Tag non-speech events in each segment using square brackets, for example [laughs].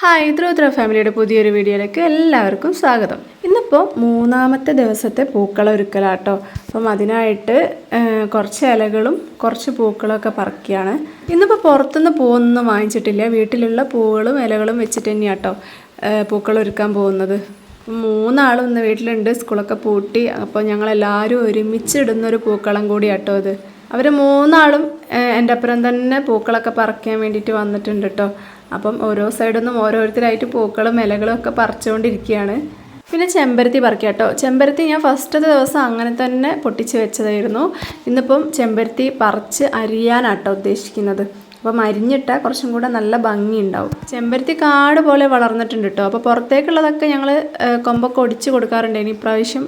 Hi ദ്രോത്ര ഫാമിലിയുടെ പുതിയൊരു വീഡിയോയിലേക്ക് എല്ലാവർക്കും സ്വാഗതം. ഇന്നിപ്പോൾ മൂന്നാമത്തെ ദിവസത്തെ പൂക്കളം ഒരുക്കലാട്ടോ അപ്പം അതിനായിട്ട് കുറച്ച് ഇലകളും കുറച്ച് പൂക്കളൊക്കെ പറക്കുകയാണ്. ഇന്നിപ്പോൾ പുറത്തുനിന്ന് പൂവൊന്നും വാങ്ങിച്ചിട്ടില്ല. വീട്ടിലുള്ള പൂവുകളും ഇലകളും വെച്ചിട്ട് തന്നെയാട്ടോ പൂക്കൾ ഒരുക്കാൻ പോകുന്നത്. മൂന്നാളും ഇന്ന് വീട്ടിലുണ്ട് സ്കൂളൊക്കെ പൂട്ടി. അപ്പോൾ ഞങ്ങളെല്ലാവരും ഒരുമിച്ച് ഇടുന്നൊരു പൂക്കളം കൂടിയാട്ടോ ഇത് അവർ മൂന്നാളും എന്റെ അപ്പുറം തന്നെ പൂക്കളൊക്കെ പറിക്കാൻ വേണ്ടിയിട്ട് വന്നിട്ടുണ്ട് കേട്ടോ അപ്പം ഓരോ സൈഡിൽ നിന്നും ഓരോരുത്തരായിട്ട് പൂക്കളും ഇലകളും ഒക്കെ പറിച്ചുകൊണ്ടിരിക്കുകയാണ്. പിന്നെ ചെമ്പരത്തി പറിക്കുക കേട്ടോ ചെമ്പരത്തി ഞാൻ ഫസ്റ്റ് ദിവസം അങ്ങനെ തന്നെ പൊട്ടിച്ച് വെച്ചതായിരുന്നു. ഇന്നിപ്പം ചെമ്പരത്തി പറിച്ച് അരിയാനാട്ടോ ഉദ്ദേശിക്കുന്നത്. അപ്പം അരിഞ്ഞിട്ടാൽ കുറച്ചും കൂടെ നല്ല ഭംഗി ഉണ്ടാവും ചെമ്പരത്തി കാട് പോലെ വളർന്നിട്ടുണ്ട് കേട്ടോ അപ്പോൾ പുറത്തേക്കുള്ളതൊക്കെ ഞങ്ങൾ കൊമ്പൊക്കെ ഒടിച്ച് കൊടുക്കാറുണ്ട്. ഇനി ഇപ്രാവശ്യം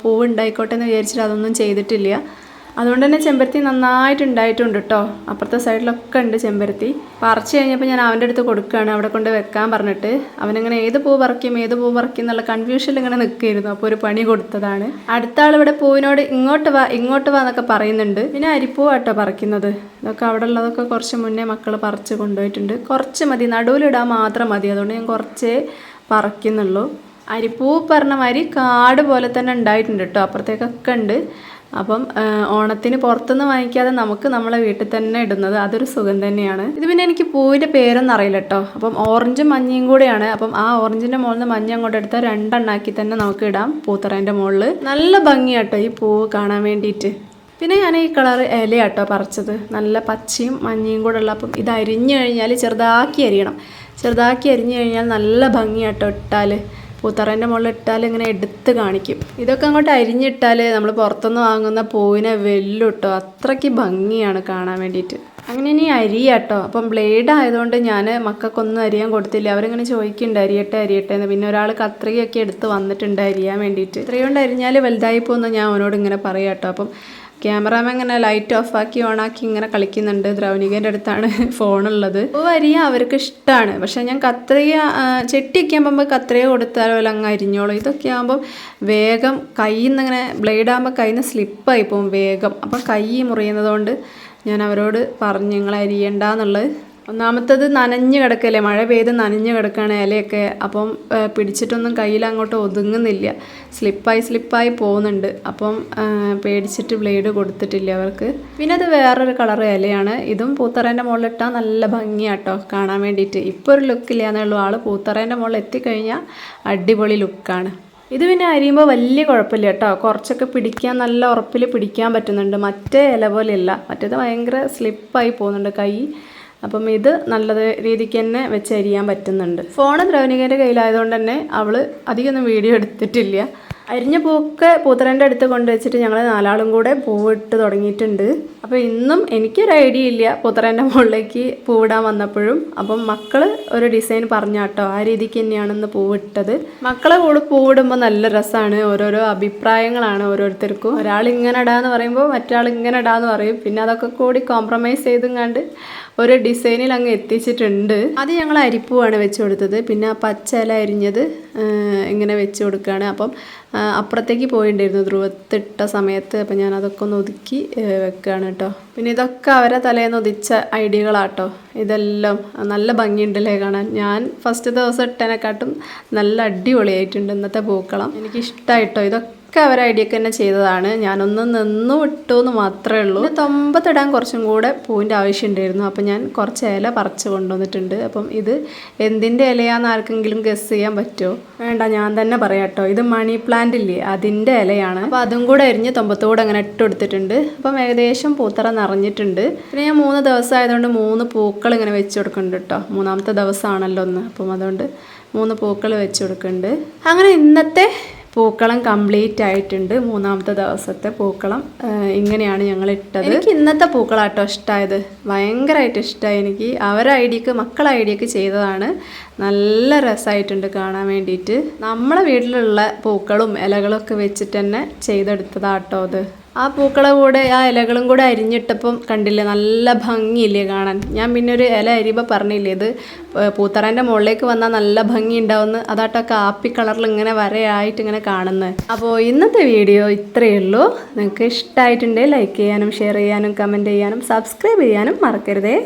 പൂവ് ഉണ്ടായിക്കോട്ടെ എന്ന് വിചാരിച്ചിട്ട് അതൊന്നും ചെയ്തിട്ടില്ല. അതുകൊണ്ട് തന്നെ ചെമ്പരത്തി നന്നായിട്ട് ഉണ്ടായിട്ടുണ്ട് കേട്ടോ അപ്പുറത്തെ സൈഡിലൊക്കെ ഉണ്ട് ചെമ്പരത്തി. പറിച്ച് കഴിഞ്ഞപ്പോൾ ഞാൻ അവന്റെ അടുത്ത് കൊടുക്കുകയാണ്. അവിടെ കൊണ്ട് വെക്കാൻ പറഞ്ഞിട്ട്. അവനിങ്ങനെ ഏത് പൂ പറിക്കും ഏത് പൂ പറിക്കും എന്നുള്ള കൺഫ്യൂഷനിൽ ഇങ്ങനെ നിൽക്കുകയായിരുന്നു. അപ്പോൾ ഒരു പണി കൊടുത്തതാണ്. അടുത്ത ആൾ ഇവിടെ പൂവിനോട് ഇങ്ങോട്ട് വാ ഇങ്ങോട്ട് വാ എന്നൊക്കെ പറയുന്നുണ്ട്. പിന്നെ അരിപ്പൂ ആട്ടോ പറിക്കുന്നത്. ഇതൊക്കെ അവിടെ ഉള്ളതൊക്കെ കുറച്ച് മുന്നേ മക്കൾ പറിച്ച് കൊണ്ടുപോയിട്ടുണ്ട്. കുറച്ച് മതി. നടുവിലിടാൻ മാത്രം മതി. അതുകൊണ്ട് ഞാൻ കുറച്ചേ പറിക്കുന്നുള്ളൂ. അരിപ്പൂ പറഞ്ഞ മാതിരി കാട് പോലെ തന്നെ ഉണ്ടായിട്ടുണ്ട് കേട്ടോ അപ്പുറത്തേക്കൊക്കെ ഉണ്ട്. അപ്പം ഓണത്തിന് പുറത്തുനിന്ന് വാങ്ങിക്കാതെ നമുക്ക് നമ്മളെ വീട്ടിൽ തന്നെ ഇടുന്നത് അതൊരു സുഖം തന്നെയാണ്. ഇത് പിന്നെ എനിക്ക് പൂവിന്റെ പേരൊന്നും അറിയില്ല കേട്ടോ. അപ്പം ഓറഞ്ചും മഞ്ഞയും കൂടെയാണ്. അപ്പം ആ ഓറഞ്ചിന്റെ മുകളിൽ നിന്ന് മഞ്ഞ അങ്ങോട്ട് എടുത്താൽ രണ്ടെണ്ണാക്കി തന്നെ നമുക്ക് ഇടാം പൂത്തറേന്റെ മുകളിൽ നല്ല ഭംഗിയാട്ടോ ഈ പൂവ് കാണാൻ വേണ്ടിയിട്ട്. പിന്നെ ഞാൻ ഈ കളർ ഇലയാട്ടോ പറിച്ചത്. നല്ല പച്ചയും മഞ്ഞയും കൂടെ ഉള്ള അപ്പം ഇത് അരിഞ്ഞു കഴിഞ്ഞാൽ ചെറുതാക്കി അരിയണം. ചെറുതാക്കി അരിഞ്ഞു കഴിഞ്ഞാൽ നല്ല ഭംഗിയാട്ടോ ഇട്ടാൽ പൂത്തറേന്റെ മുകളിൽ ഇട്ടാൽ ഇങ്ങനെ എടുത്ത് കാണിക്കും. ഇതൊക്കെ അങ്ങോട്ട് അരിഞ്ഞിട്ടാൽ നമ്മൾ പുറത്തുനിന്ന് വാങ്ങുന്ന പൂവിനെ വെല്ലുട്ടോ അത്രയ്ക്ക് ഭംഗിയാണ് കാണാൻ വേണ്ടിയിട്ട്. അങ്ങനെ ഇനി അരിയാട്ടോ. അപ്പം ബ്ലേഡ് ആയതുകൊണ്ട് ഞാൻ മക്കൾക്കൊന്നും അരിയാൻ കൊടുത്തില്ല. അവരിങ്ങനെ ചോദിക്കുന്നുണ്ട് അരിയട്ടെ അരിയട്ടെ എന്ന്. പിന്നെ ഒരാൾ കത്രികയൊക്കെ എടുത്ത് വന്നിട്ടുണ്ട് അരിയാൻ വേണ്ടിയിട്ട്. ഇത്രയും കൊണ്ട് അരിഞ്ഞാൽ വലുതായി പോകുന്ന ഞാൻ അവനോട് ഇങ്ങനെ പറയാട്ടോ. അപ്പം ക്യാമറാമാൻ ഇങ്ങനെ ലൈറ്റ് ഓഫ് ആക്കി ഓണാക്കി ഇങ്ങനെ കളിക്കുന്നുണ്ട്. ദ്രൗണികേന്റെ അടുത്താണ് [laughs] ഫോണുള്ളത്. അരിയ അവർക്ക് ഇഷ്ടമാണ് പക്ഷെ ഞാൻ കത്രിക ചെട്ടിയൊക്കെ ആകുമ്പോൾ കത്രിക കൊടുത്താലോ അല്ല അങ്ങ് അരിഞ്ഞോളൂ. ഇതൊക്കെ ആകുമ്പോൾ വേഗം കയ്യിൽ നിന്ന് ഇങ്ങനെ ബ്ലേഡ് ആകുമ്പോൾ കയ്യിൽ നിന്ന് സ്ലിപ്പായി പോകും വേഗം. അപ്പം കൈ മുറിയുന്നതുകൊണ്ട് ഞാൻ അവരോട് പറഞ്ഞു നിങ്ങൾ അരിയണ്ടെന്നുള്ളത് ഒന്നാമത്തത് നനഞ്ഞു കിടക്കല്ലേ? മഴ പെയ്ത് നനഞ്ഞ് കിടക്കുകയാണ് ഇലയൊക്കെ. അപ്പം പിടിച്ചിട്ടൊന്നും കയ്യിൽ അങ്ങോട്ട് ഒതുങ്ങുന്നില്ല. സ്ലിപ്പായി സ്ലിപ്പായി പോകുന്നുണ്ട്. അപ്പം പേടിച്ചിട്ട് ബ്ലേഡ് കൊടുത്തിട്ടില്ല അവർക്ക്. പിന്നെ അത് വേറൊരു കളർ ഇലയാണ്. ഇതും പൂത്തറേന്റെ മുകളിലിട്ടാൽ നല്ല ഭംഗിയാട്ടോ കാണാൻ വേണ്ടിയിട്ട്. ഇപ്പോൾ ഒരു ലുക്കില്ല എന്നുള്ളൂ ആൾ പൂത്തറേന്റെ മുകളിൽ എത്തിക്കഴിഞ്ഞാൽ അടിപൊളി ലുക്കാണ് ഇത് പിന്നെ അരിയുമ്പോൾ വലിയ കുഴപ്പമില്ല കേട്ടോ. കുറച്ചൊക്കെ പിടിക്കാൻ നല്ല ഉറപ്പിൽ പിടിക്കാൻ പറ്റുന്നുണ്ട്. മറ്റേ ഇല പോലെയല്ല. മറ്റേത് ഭയങ്കര സ്ലിപ്പായി പോകുന്നുണ്ട് കൈ. അപ്പം ഇത് നല്ല രീതിക്ക് തന്നെ വെച്ച് അരിയാൻ പറ്റുന്നുണ്ട്. ഫോണ് ദ്രവനികേന്റെ കയ്യിലായതുകൊണ്ട് തന്നെ അവൾ അധികമൊന്നും വീഡിയോ എടുത്തിട്ടില്ല. അരിഞ്ഞ പൂക്കെ പൂത്തറേന്റെ അടുത്ത് കൊണ്ടുവച്ചിട്ട് ഞങ്ങൾ നാലാളും കൂടെ പൂവിട്ട് തുടങ്ങിയിട്ടുണ്ട്. അപ്പോൾ ഇന്നും എനിക്കൊരു ഐഡിയ ഇല്ല പൂത്തറേന്റെ മുകളിലേക്ക് പൂവിടാൻ വന്നപ്പോഴും. അപ്പം മക്കൾ ഒരു ഡിസൈൻ പറഞ്ഞാട്ടോ ആ രീതിക്ക് തന്നെയാണെന്ന് പൂവിട്ടത്. മക്കളെ കൂടെ പൂവിടുമ്പോൾ നല്ല രസമാണ് ഓരോരോ അഭിപ്രായങ്ങളാണ് ഓരോരുത്തർക്കും. ഒരാൾ ഇങ്ങനെ ഇടാന്ന് പറയുമ്പോൾ മറ്റാൾ ഇങ്ങനെ ഇടാന്ന് പറയും. പിന്നെ അതൊക്കെ കൂടി കോംപ്രമൈസ് ചെയ്തും കണ്ട് ഒരു ഡിസൈനിൽ അങ്ങ് എത്തിച്ചിട്ടുണ്ട്. അത് ഞങ്ങൾ അരിപ്പൂവാണ് വെച്ച് കൊടുത്തത്. പിന്നെ ആ അരിഞ്ഞത് ഇങ്ങനെ വെച്ച് കൊടുക്കുകയാണ്. അപ്പം അപ്പുറത്തേക്ക് പോയിണ്ടായിരുന്നു ധ്രുവത്തിട്ട സമയത്ത്. അപ്പം ഞാൻ അതൊക്കെ ഒന്ന് ഒതുക്കി വെക്കുകയാണ് കേട്ടോ പിന്നെ ഇതൊക്കെ അവരെ തലേന്ന് ഉദിച്ച ഐഡിയകളാട്ടോ. ഇതെല്ലാം നല്ല ഭംഗിയുണ്ടല്ലേ കാണാൻ. ഞാൻ ഫസ്റ്റ് ദിവസം ഇട്ടതിനെക്കാട്ടും നല്ല അടിപൊളിയായിട്ടുണ്ട് ഇന്നത്തെ പൂക്കളം. എനിക്കിഷ്ടമായിട്ടോ ഇതൊക്കെ. ഒക്കെ അവർ ഐഡിയക്ക് തന്നെ ചെയ്തതാണ്. ഞാനൊന്ന് നിന്നു വിട്ടു എന്ന് മാത്രമേ ഉള്ളൂ. തൊമ്പത്തിടാൻ കുറച്ചും കൂടെ പൂവിന്റെ ആവശ്യം ഉണ്ടായിരുന്നു. അപ്പം ഞാൻ കുറച്ച് ഇല പറിച്ച് കൊണ്ടുവന്നിട്ടുണ്ട്. അപ്പം ഇത് എന്തിന്റെ ഇലയാന്ന് ആർക്കെങ്കിലും ഗസ് ചെയ്യാൻ പറ്റുമോ? വേണ്ട ഞാൻ തന്നെ പറയാം കേട്ടോ. ഇത് മണി പ്ലാന്റ് ഇല്ലേ? അതിന്റെ ഇലയാണ്. അപ്പം അതും കൂടെ അരിഞ്ഞ് തൊമ്പത്തുകൂടെ അങ്ങനെ ഇട്ട് കൊടുത്തിട്ടുണ്ട്. അപ്പം ഏകദേശം പൂത്തറ നിറഞ്ഞിട്ടുണ്ട്. പിന്നെ ഞാൻ മൂന്ന് ദിവസം ആയതുകൊണ്ട് മൂന്ന് പൂക്കൾ ഇങ്ങനെ വെച്ച് കൊടുക്കുന്നുണ്ട് കേട്ടോ. മൂന്നാമത്തെ ദിവസമാണല്ലോ ഒന്ന് അപ്പം അതുകൊണ്ട് മൂന്ന് പൂക്കൾ വെച്ച് കൊടുക്കുന്നുണ്ട്. അങ്ങനെ ഇന്നത്തെ പൂക്കളം കംപ്ലീറ്റ് ആയിട്ടുണ്ട്. മൂന്നാമത്തെ ദിവസത്തെ പൂക്കളം. ഇങ്ങനെയാണ് ഞങ്ങൾ ഇട്ടത്. എനിക്ക് ഇന്നത്തെ പൂക്കളാട്ടോ ഇഷ്ടമായത് ഭയങ്കരമായിട്ട് ഇഷ്ടമായി എനിക്ക്. അവരുടെ ഐഡിയക്ക് മക്കളെ ഐഡിയക്ക് ചെയ്തതാണ്. നല്ല രസമായിട്ടുണ്ട് കാണാൻ വേണ്ടിയിട്ട്. നമ്മളെ വീട്ടിലുള്ള പൂക്കളും ഇലകളൊക്കെ വെച്ചിട്ട് തന്നെ ചെയ്തെടുത്തതാട്ടോ അത്. ആ പൂക്കളെ കൂടെ ആ ഇലകളും കൂടെ അരിഞ്ഞിട്ടപ്പം കണ്ടില്ലേ നല്ല ഭംഗിയില്ലേ കാണാൻ. ഞാൻ പിന്നെ ഒരു ഇല അരിയുമ്പോൾ പറഞ്ഞില്ലേ ഇത് പൂത്തറേന്റെ മുകളിലേക്ക് വന്നാൽ നല്ല ഭംഗി ഉണ്ടാവുമെന്ന് അതാട്ടോ കാപ്പി കളറിൽ ഇങ്ങനെ വരയായിട്ട് ഇങ്ങനെ കാണുന്നത് അപ്പോൾ ഇന്നത്തെ വീഡിയോ ഇത്രയേ ഉള്ളൂ. നിങ്ങൾക്ക് ഇഷ്ടമായിട്ടുണ്ടെങ്കിൽ ലൈക്ക് ചെയ്യാനും ഷെയർ ചെയ്യാനും കമന്റ് ചെയ്യാനും സബ്സ്ക്രൈബ് ചെയ്യാനും മറക്കരുതേ.